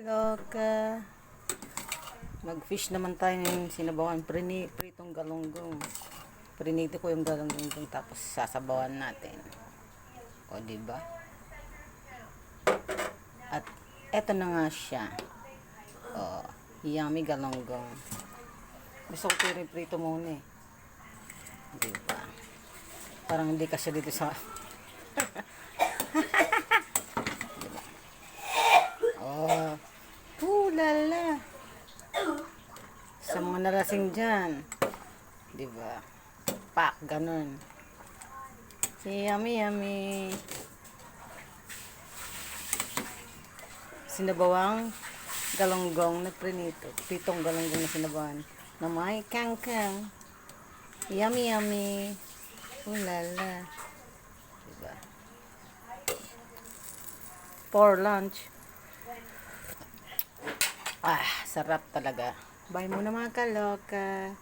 Loka. Mag-fish naman tayo ng sinabawan. Prini, pritong galunggong. Prinito ko yung galunggong tapos sasabawan natin. O, di ba? At eto na nga siya. O, yummy galunggong. Gusto ko piri-prito muna eh. Di ba? Parang hindi kasi dito sa... Sa mga nalasing dyan. Di ba? Pak, ganun. Si yummy, yummy. Sinabawang galonggong na prinito. Pitong galonggong na sinabawan. Na may kangkang. Yummy, yummy. Oh, lala. Diba? For lunch. Ah, sarap talaga. Bye muna mga kaloka.